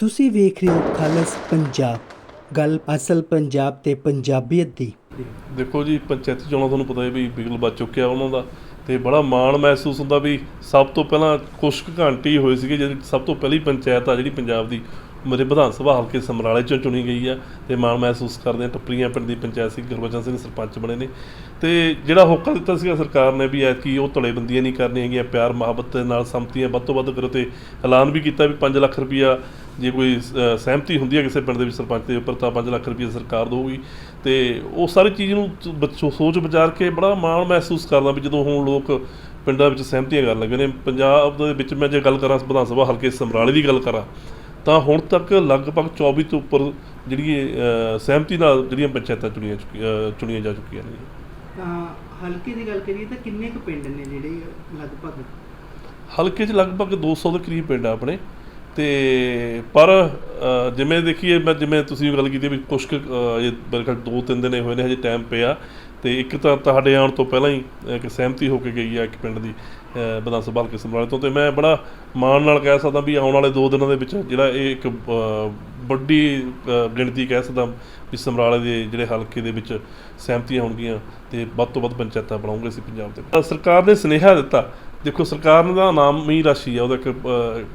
ਤੁਸੀਂ ਵੇਖ ਰਹੇ ਹੋ ਖਾਲਸ ਪੰਜਾਬ। ਗੱਲ ਅਸਲ ਪੰਜਾਬ ਤੇ ਪੰਜਾਬੀਅਤ ਦੀ। ਦੇਖੋ ਜੀ, ਪੰਚਾਇਤ ਚੋਣਾਂ ਤੁਹਾਨੂੰ ਪਤਾ ਹੈ ਵੀ ਬਿਗਲ ਬਚ ਚੁੱਕਿਆ ਉਹਨਾਂ ਦਾ ਤੇ ਬੜਾ ਮਾਣ ਮਹਿਸੂਸ ਹੁੰਦਾ ਵੀ ਸਭ ਤੋਂ ਪਹਿਲਾਂ ਕੁਛ ਕੁ ਘੰਟੇ ਹੀ ਹੋਏ ਜਿਹੜੀ ਸਭ ਤੋਂ ਪਹਿਲੀ ਪੰਚਾਇਤ ਆ ਜਿਹੜੀ ਪੰਜਾਬ ਦੀ ਮੇਰੇ ਵਿਧਾਨ ਸਭਾ ਹਲਕੇ ਸਮਰਾਲੇ ਚੋਂ ਚੁਣੀ ਗਈ ਆ ਤੇ ਮਾਣ ਮਹਿਸੂਸ ਕਰਦੇ ਆ, ਟੱਪਰੀਆਂ ਪਿੰਡ ਦੀ ਪੰਚਾਇਤ ਸੀ, ਗੁਰਬਚਨ ਸਿੰਘ ਸਰਪੰਚ ਬਣੇ ਨੇ। ਤੇ ਜਿਹੜਾ ਹੋਕਾ ਦਿੱਤਾ ਸੀਗਾ ਸਰਕਾਰ ਨੇ ਵੀ ਐਤਕੀ ਉਹ ਧੜੇਬੰਦੀਆਂ ਨਹੀਂ ਕਰਨੀਆਂ ਹੈਗੀਆਂ, ਪਿਆਰ ਮੁਹੱਬਤ ਦੇ ਨਾਲ ਸੰਮਤੀਆਂ ਵੱਧ ਤੋਂ ਵੱਧ ਕਰੋ ਤੇ ਐਲਾਨ ਵੀ ਕੀਤਾ ਵੀ 5 ਲੱਖ ਰੁਪਈਆ ਜੇ ਕੋਈ ਸਹਿਮਤੀ ਹੁੰਦੀ ਹੈ ਕਿਸੇ ਪਿੰਡ ਦੇ ਵਿੱਚ ਸਰਪੰਚ ਦੇ ਉੱਪਰ ਤਾਂ 5 ਲੱਖ ਰੁਪਈਆ ਸਰਕਾਰ ਦੇਊਗੀ। ਤੇ ਉਹ ਸਾਰੀ ਚੀਜ਼ ਨੂੰ ਸੋਚ ਵਿਚਾਰ ਕੇ ਬੜਾ ਮਾਣ ਮਹਿਸੂਸ ਕਰਦਾ ਵੀ ਜਦੋਂ ਹੁਣ ਲੋਕ ਪਿੰਡਾਂ ਵਿੱਚ ਸਹਿਮਤੀਆਂ ਕਰਨ ਲੱਗੇ ਨੇ। ਪੰਜਾਬ ਦੇ ਵਿੱਚ ਮੈਂ ਜੇ ਗੱਲ ਕਰਾਂ ਵਿਧਾਨ ਸਭਾ ਹਲਕੇ ਸਮਰਾਲੇ ਦੀ ਗੱਲ ਕਰਾਂ ਤਾਂ ਹੁਣ ਤੱਕ ਲਗਭਗ 24 ਤੋਂ ਉੱਪਰ ਜਿਹੜੀ ਸਹਿਮਤੀ ਨਾਲ ਜਿਹੜੀਆਂ ਪੰਚਾਇਤਾਂ ਚੁਣੀਆਂ ਚੁੱਕੀ- ਅ, ਚੁਣੀਆਂ ਜਾ ਚੁੱਕੀਆਂ ਨੇ। ਤਾਂ ਹਲਕੇ ਦੀ ਗੱਲ ਕਰੀਏ ਤਾਂ ਕਿੰਨੇ ਕੁ ਪਿੰਡ ਨੇ ਜਿਹੜੇ ਲਗਭਗ? ਹਲਕੇ 'ਚ ਲਗਭਗ 200 ਦੇ ਕਰੀਬ ਪਿੰਡ ਆ ਆਪਣੇ। ਤੇ ਪਰ ਜਿਵੇਂ ਦੇਖੀਏ ਮੈਂ ਜਿਵੇਂ ਤੁਸੀਂ ਗੱਲ ਕੀਤੀ ਵੀ ਕੁਛ ਕੁ, ਇਹ ਮੇਰੇ ਖਿਆਲ ਦੋ ਤਿੰਨ ਦਿਨ ਹੋਏ ਨੇ ਹਜੇ ਟਾਈਮ ਪਿਆ। ਤੇ ਇੱਕ ਤਾਂ ਤੁਹਾਡੇ ਆਉਣ ਤੋਂ ਪਹਿਲਾਂ ਹੀ ਇੱਕ ਸਹਿਮਤੀ ਹੋ ਕੇ ਗਈ ਆ ਇੱਕ ਪਿੰਡ ਦੀ ਵਿਧਾਨ ਸਭਾ ਹਲਕੇ ਸਮਰਾਲੇ ਤੋਂ। ਤੇ ਮੈਂ ਬੜਾ ਮਾਣ ਨਾਲ ਕਹਿ ਸਕਦਾ ਵੀ ਆਉਣ ਵਾਲੇ ਦੋ ਦਿਨਾਂ ਦੇ ਵਿੱਚ ਜਿਹੜਾ ਇਹ ਇੱਕ ਵੱਡੀ ਗਿਣਤੀ ਕਹਿ ਸਕਦਾ ਵੀ ਸਮਰਾਲੇ ਦੇ ਜਿਹੜੇ ਹਲਕੇ ਦੇ ਵਿੱਚ ਸਹਿਮਤੀਆਂ ਹੋਣਗੀਆਂ ਤੇ ਵੱਧ ਤੋਂ ਵੱਧ ਪੰਚਾਇਤਾਂ ਬਣਾਉਂਗੇ ਅਸੀਂ ਪੰਜਾਬ ਦੇ ਸਰਕਾਰ ਨੇ ਸੁਨੇਹਾ ਦਿੱਤਾ ਦੇਖੋ ਸਰਕਾਰ ਨੇ ਦਾ ਨਾਮ ਹੀ ਰਾਸ਼ੀ ਆ ਉਹਦਾ ਇੱਕ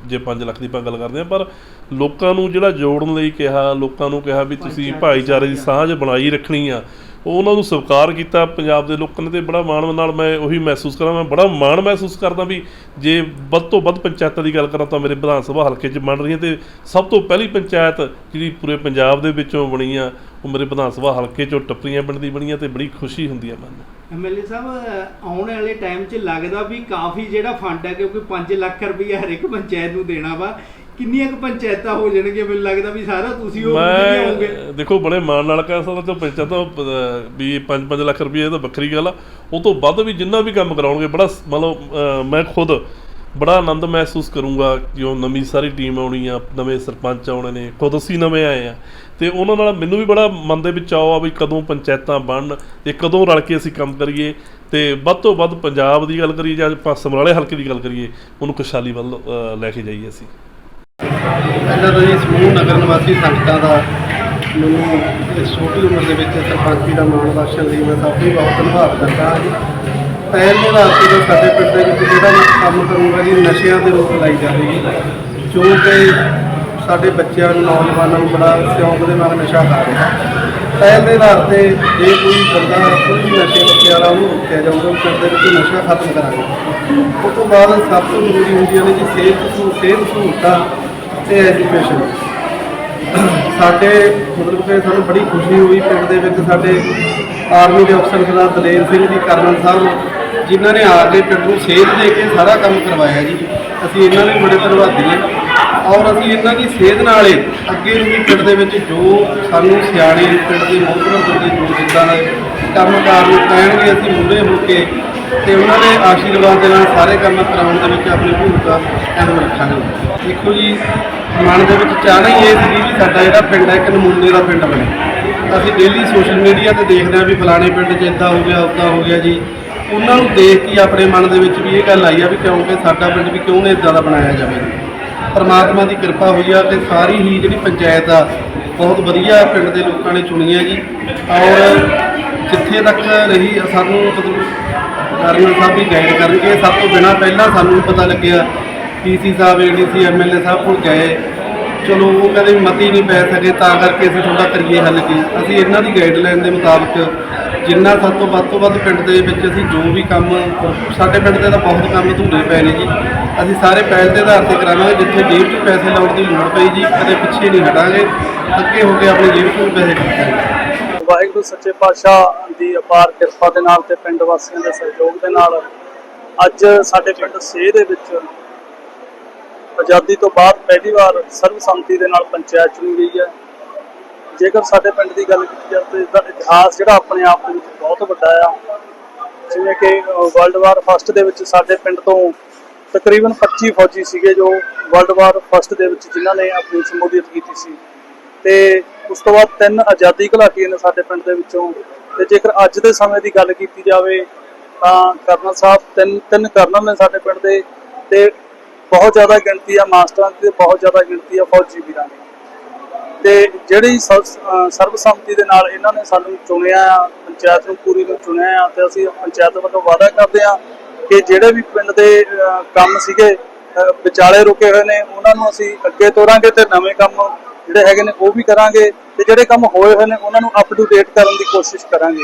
ਜੇ 5 ਲੱਖ ਦੀ ਆਪਾਂ ਗੱਲ ਕਰਦੇ ਆ ਪਰ ਲੋਕਾਂ ਨੂੰ ਜਿਹੜਾ ਜੋੜਨ ਲਈ ਕਿਹਾ ਲੋਕਾਂ ਨੂੰ ਕਿਹਾ ਵੀ ਤੁਸੀਂ ਭਾਈਚਾਰੇ ਦੀ ਸਾਂਝ। ਬਣਾਈ ਰੱਖਣੀ ਆ ਉਹ ਉਹਨਾਂ ਨੂੰ ਸਵੀਕਾਰ ਕੀਤਾ ਪੰਜਾਬ ਦੇ ਲੋਕਾਂ ਨੇ ਤੇ ਬੜਾ ਮਾਣ ਨਾਲ ਮੈਂ ਉਹੀ ਮਹਿਸੂਸ ਕਰਾਂ ਮੈਂ ਬੜਾ ਮਾਣ ਮਹਿਸੂਸ ਕਰਦਾ ਵੀ ਜੇ ਵੱਧ ਤੋਂ ਵੱਧ ਪੰਚਾਇਤਾਂ ਦੀ ਗੱਲ ਕਰਾਂ ਤਾਂ ਮੇਰੇ ਵਿਧਾਨ ਸਭਾ ਹਲਕੇ 'ਚ ਬਣ ਰਹੀਆਂ ਤੇ ਸਭ ਤੋਂ ਪਹਿਲੀ ਪੰਚਾਇਤ ਜਿਹੜੀ ਪੂਰੇ ਪੰਜਾਬ ਦੇ ਵਿੱਚੋਂ ਬਣੀ ਆ ਉਹ ਮੇਰੇ ਵਿਧਾਨ ਸਭਾ ਹਲਕੇ 'ਚੋਂ ਟੱਪਰੀਆਂ ਪਿੰਡ ਦੀ ਬਣੀ ਆ ਤੇ ਬੜੀ ਖੁਸ਼ੀ ਹੁੰਦੀ ਆ ਮਨ ਨੂੰ। ਐਮਐਲਏ ਸਾਹਿਬ ਆਉਣ ਵਾਲੇ ਟਾਈਮ 'ਚ ਲੱਗਦਾ ਵੀ ਕਾਫੀ ਜਿਹੜਾ ਫੰਡ ਹੈ ਕਿਉਂਕਿ 5 ਲੱਖ ਰੁਪਈਆ ਹਰ ਇੱਕ ਪੰਚਾਇਤ ਨੂੰ ਦੇਣਾ ਵਾ ਕਿੰਨੀਆਂ ਕੁ ਪੰਚਾਇਤਾਂ ਹੋ ਜਾਣਗੀਆਂ? ਮੈਨੂੰ ਲੱਗਦਾ ਵੀ ਸਾਰਾ ਤੁਸੀਂ ਉਹ ਹੋਵੋਗੇ ਮੈਂ ਦੇਖੋ ਬੜੇ ਮਾਣ ਨਾਲ ਕਹਿ ਸਕਦਾ ਤੇ ਪੰਚਾਇਤਾਂ ਵੀ 5-5 ਲੱਖ ਰੁਪਏ ਇਹ ਤਾਂ ਵੱਖਰੀ ਗੱਲ ਆ। ਉਹ ਤੋਂ ਵੱਧ ਵੀ ਜਿੰਨਾ ਵੀ ਕੰਮ ਕਰਾਉਣਗੇ ਬੜਾ ਮਤਲਬ ਮੈਂ ਖੁਦ ਬੜਾ ਆਨੰਦ ਮਹਿਸੂਸ ਕਰੂੰਗਾ ਜੋ ਨਵੀਂ ਸਾਰੀ ਟੀਮ ਆਉਣੀ ਆ, ਨਵੇਂ ਸਰਪੰਚ ਆਉਣੇ ਨੇ, ਖੁਦ ਅਸੀਂ ਨਵੇਂ ਆਏ ਆ। ਤੇ ਉਹਨਾਂ ਨਾਲ ਮੈਨੂੰ ਵੀ ਬੜਾ ਮਨ ਦੇ ਵਿੱਚ ਆਉ ਆ ਵੀ ਕਦੋਂ ਪੰਚਾਇਤਾਂ ਬਣਨ ਤੇ ਕਦੋਂ ਰਲ ਕੇ ਅਸੀਂ ਕੰਮ ਕਰੀਏ। ਤੇ ਵੱਧ ਤੋਂ ਵੱਧ ਪੰਜਾਬ ਦੀ ਗੱਲ ਕਰੀਏ ਜਾਂ ਆਪਾਂ ਸਮਰਾਲੇ ਹਲਕੇ ਦੀ ਗੱਲ ਕਰੀਏ, ਉਹਨੂੰ ਖੁਸ਼ਹਾਲੀ ਵੱਲ ਲੈ ਕੇ ਜਾਈਏ ਅਸੀਂ। ਪਹਿਲਾਂ ਤਾਂ ਜੀ ਸਮੂਹ ਨਗਰ ਨਿਵਾਸੀ ਸੰਗਤਾਂ ਦਾ ਮੈਨੂੰ ਇਸ ਛੋਟੀ ਉਮਰ ਦੇ ਵਿੱਚ ਸਰਪੰਚੀ ਦਾ ਮਾਣ ਬਖਸ਼ਣ ਲਈ ਮੈਂ ਸਭ ਨੂੰ ਬਹੁਤ ਧੰਨਵਾਦ ਕਰਦਾ ਹਾਂ। ਪਹਿਲ ਦੇ ਆਧਾਰ ਤੇ ਜੋ ਸਾਡੇ ਪਿੰਡ ਦੇ ਵਿੱਚ ਜਿਹੜਾ ਮੈਂ ਕੰਮ ਕਰੂਗਾ ਜੀ, ਨਸ਼ਿਆਂ ਦੇ ਰੋਕ ਲਾਈ ਜਾਵੇਗੀ। ਜੋ ਕਿ ਸਾਡੇ ਬੱਚਿਆਂ ਨੂੰ ਨੌਜਵਾਨਾਂ ਨੂੰ ਬੜਾ ਸ਼ੌਂਕ ਦੇ ਨਾਲ ਨਸ਼ਾ ਕਰ ਰਿਹਾ। ਪਹਿਲ ਦੇ ਆਧਾਰ ਤੇ ਜੇ ਕੋਈ ਬੰਦਾ ਕੋਈ ਵੀ ਨਸ਼ੇ ਬੱਚੇ ਵਾਲਾ ਉਹਨੂੰ ਰੋਕਿਆ ਜਾਊਗਾ, ਉਹ ਪਿੰਡ ਦੇ ਵਿੱਚ ਨਸ਼ਾ ਖਤਮ ਕਰਾਂਗੇ। ਉਸ ਤੋਂ ਬਾਅਦ ਸਭ ਤੋਂ ਜ਼ਰੂਰੀ ਹੁੰਦੀਆਂ ਨੇ ਜੀ, ਸਿਹਤ ਸਹੂ- ਸਿਹਤ ਸਹੂਲਤਾਂ ਤੇ ਐਜੂਕੇਸ਼ਨ ਸਾਡੇ ਮਤਲਬ ਕਿ ਸਾਨੂੰ ਬੜੀ ਖੁਸ਼ੀ ਹੋਈ ਪਿੰਡ ਦੇ ਵਿੱਚ ਸਾਡੇ ਆਰਮੀ ਦੇ ਅਫਸਰ ਸਰਦਾਰ ਦਲੇਰ ਸਿੰਘ ਜੀ, ਕਰਨਲ ਸਾਹਿਬ ਜਿਨ੍ਹਾਂ ਨੇ ਆ ਕੇ ਪਿੰਡ ਨੂੰ ਸੇਧ ਦੇ ਕੇ ਸਾਰਾ ਕੰਮ ਕਰਵਾਇਆ ਜੀ। ਅਸੀਂ ਇਹਨਾਂ ਦੇ ਬੜੇ ਧੰਨਵਾਦੀ ਹਾਂ। ਔਰ ਅਸੀਂ ਇਹਨਾਂ ਦੀ ਸੇਧ ਨਾਲ ਹੀ ਅੱਗੇ ਨੂੰ ਵੀ ਪਿੰਡ ਦੇ ਵਿੱਚ ਜੋ ਸਾਨੂੰ ਸਿਆਣੇ ਪਿੰਡ ਦੇ ਮੋਹਤਰਮ ਬੰਦੇ ਜੋ ਜਿੱਦਾਂ ਦਾ ਕੰਮ ਕਾਰ ਨੂੰ ਕਹਿਣਗੇ, ਅਸੀਂ ਮੁੰਡੇ ਹੋ ਕੇ ਤੇ ਉਹਨਾਂ ਦੇ ਆਸ਼ੀਰਵਾਦ ਦੇ ਨਾਲ ਸਾਰੇ ਕੰਮ ਕਰਾਉਣ ਦੇ ਵਿੱਚ ਆਪਣੀ ਭੂਮਿਕਾ ਅਹਿਮ ਰੱਖਾਂਗੇ। ਦੇਖੋ ਜੀ, ਮਨ ਦੇ ਵਿੱਚ ਚਾਹਣਾ ਹੀ ਇਹ ਸੀ ਵੀ ਸਾਡਾ ਜਿਹੜਾ ਪਿੰਡ ਹੈ, ਇੱਕ ਨਮੂਨੇ ਦਾ ਪਿੰਡ ਬਣੇ ਅਸੀਂ ਡੇਲੀ ਸੋਸ਼ਲ ਮੀਡੀਆ ਤੇ ਦੇਖਦੇ ਹਾਂ ਵੀ ਫਲਾਣੇ ਪਿੰਡ 'ਚ ਇੱਦਾਂ ਹੋ ਗਿਆ ਉੱਦਾਂ ਹੋ ਗਿਆ ਜੀ। ਉਹਨਾਂ ਨੂੰ ਦੇਖ ਕੇ ਆਪਣੇ ਮਨ ਦੇ ਵਿੱਚ ਵੀ ਇਹ ਗੱਲ ਆਈ ਆ ਵੀ ਕਿਉਂਕਿ ਸਾਡਾ ਪਿੰਡ ਵੀ ਕਿਉਂ ਨਾ ਇਦਾਂ ਦਾ ਬਣਾਇਆ ਜਾਵੇ। ਪਰਮਾਤਮਾ ਦੀ ਕਿਰਪਾ ਹੋਈ ਆ ਕਿ ਸਾਰੀ ਹੀ ਜਿਹੜੀ ਪੰਚਾਇਤ ਆ, ਬਹੁਤ ਵਧੀਆ ਪਿੰਡ ਦੇ ਲੋਕਾਂ ਨੇ ਚੁਣੀ ਹੈ ਜੀ। ਔਰ ਜਿੱਥੇ ਤੱਕ ਰਹੀ ਸਾਨੂੰ ਮਤਲਬ ਕਰਨਲ ਸਾਹਿਬ ਵੀ ਗਾਈਡ ਕਰਨਗੇ। ਸਭ ਤੋਂ ਬਿਨਾ ਪਹਿਲਾਂ ਸਾਨੂੰ ਪਤਾ ਲੱਗਿਆ ਪੀਸੀ ਸਾਹਿਬ ਏਡੀਸੀ ਐਮਐਲਏ ਸਾਹਿਬ ਕੋਲ ਗਏ। ਚਲੋ ਉਹ ਕਹਿੰਦੇ ਵੀ ਮਤੀ ਨਹੀਂ ਪੈ ਸਕੇ, ਤਾਂ ਕਰਕੇ ਅਸੀਂ ਤੁਹਾਡਾ ਕਰੀਏ ਹੱਲ ਕੀ? ਅਸੀਂ ਇਹਨਾਂ ਦੀ ਗਾਈਡਲਾਈਨ ਦੇ ਮੁਤਾਬਕ ਜਿੰਨਾ ਸਭ ਤੋਂ ਵੱਧ ਤੋਂ ਵੱਧ ਪਿੰਡ ਦੇ ਵਿੱਚ ਅਸੀਂ ਜੋ ਵੀ ਕੰਮ, ਸਾਡੇ ਪਿੰਡ ਦੇ ਤਾਂ ਬਹੁਤ ਕੰਮ ਧੂਰੇ ਪਏ ਨੇ ਜੀ। ਅਸੀਂ ਸਾਰੇ ਪਹਿਲ ਦੇ ਆਧਾਰ ਤੇ ਕਰਾਵਾਂਗੇ, ਜਿੱਥੇ ਜੇਬ 'ਚ ਪੈਸੇ ਲਾਉਣ ਦੀ ਲੋੜ ਪਈ ਜੀ, ਕਦੇ ਪਿੱਛੇ ਨਹੀਂ ਹਟਾਂਗੇ। ਅੱਗੇ ਹੋ ਕੇ ਆਪਣੀ ਜੇਬ 'ਚੋਂ ਪੈਸੇ ਖਰਚਾਂਗੇ ਵਾਹਿਗੁਰੂ ਸੱਚੇ ਪਾਤਸ਼ਾਹ ਦੀ ਅਪਾਰ ਕਿਰਪਾ ਦੇ ਨਾਲ ਤੇ ਪਿੰਡ ਵਾਸੀਆਂ ਦੇ ਸਹਿਯੋਗ ਦੇ ਨਾਲ ਅੱਜ ਸਾਡੇ ਪਿੰਡ ਸੇਹ ਦੇ ਵਿੱਚ ਆਜ਼ਾਦੀ ਤੋਂ ਬਾਅਦ ਪਹਿਲੀ ਵਾਰ ਸਰਬਸੰਮਤੀ ਦੇ ਨਾਲ ਪੰਚਾਇਤ ਚੁਣੀ ਗਈ ਹੈ। ਜੇਕਰ ਸਾਡੇ ਪਿੰਡ ਦੀ ਗੱਲ ਕੀਤੀ ਜਾਵੇ ਤਾਂ ਇਤਿਹਾਸ ਜਿਹੜਾ ਆਪਣੇ ਆਪ ਦੇ ਵਿੱਚ ਬਹੁਤ ਵੱਡਾ ਆ। ਜਿਵੇਂ ਕਿ ਵਰਲਡ ਵਾਰ ਫਸਟ ਦੇ ਵਿੱਚ ਸਾਡੇ ਪਿੰਡ ਤੋਂ ਤਕਰੀਬਨ 25 ਫੌਜੀ ਸੀਗੇ ਜੋ ਵਰਲਡ ਵਾਰ ਫਸਟ ਦੇ ਵਿੱਚ ਜਿਨ੍ਹਾਂ ਨੇ ਆਪਣੀ ਸ਼ਮੂਲੀਅਤ ਕੀਤੀ ਸੀ। ਤੇ ਉਸ ਤੋਂ ਬਾਅਦ ਤਿੰਨ ਆਜ਼ਾਦੀ ਘੁਲਾਟੀਆਂ ਨੇ ਸਾਡੇ ਪਿੰਡ ਦੇ ਵਿੱਚੋਂ। ਤੇ ਜੇਕਰ ਅੱਜ ਦੇ ਸਮੇਂ ਦੀ ਗੱਲ ਕੀਤੀ ਜਾਵੇ ਤਾਂ ਕਰਨਲ ਸਾਹਿਬ ਤਿੰਨ ਤਿੰਨ ਕਰਨਲ ਨੇ ਸਾਡੇ ਪਿੰਡ ਦੇ। ਤੇ ਬਹੁਤ ਜ਼ਿਆਦਾ ਗਿਣਤੀ ਆ, ਮਾਸਟਰਾਂ ਦੀ ਤੇ ਬਹੁਤ ਜ਼ਿਆਦਾ ਗਿਣਤੀ ਆ ਫੌਜੀ ਵੀਰਾਂ ਦੀ। ਤੇ ਜਿਹੜੀ ਸਰਬਸੰਮਤੀ ਦੇ ਨਾਲ ਇਹਨਾਂ ਨੇ ਸਾਨੂੰ ਚੁਣਿਆ ਆ, ਪੰਚਾਇਤ ਨੂੰ ਪੂਰੀ ਨੂੰ ਚੁਣਿਆ ਆ ਤੇ ਅਸੀਂ ਪੰਚਾਇਤ ਵੱਲੋਂ ਵਾਅਦਾ ਕਰਦੇ ਆ ਕਿ ਜਿਹੜੇ ਵੀ ਪਿੰਡ ਦੇ ਕੰਮ ਸੀਗੇ ਵਿਚਾਲੇ ਰੁਕੇ ਹੋਏ ਨੇ, ਉਹਨਾਂ ਨੂੰ ਅਸੀਂ ਅੱਗੇ ਤੋਰਾਂਗੇ ਤੇ ਨਵੇਂ ਕੰਮ ਜਿਹੜੇ ਹੈਗੇ ਨੇ ਉਹ ਵੀ ਕਰਾਂਗੇ ਤੇ ਜਿਹੜੇ ਕੰਮ ਹੋਏ ਹੋਏ ਨੇ, ਉਹਨਾਂ ਨੂੰ ਅਪ ਟੂ ਡੇਟ ਕਰਨ ਦੀ ਕੋਸ਼ਿਸ਼ ਕਰਾਂਗੇ।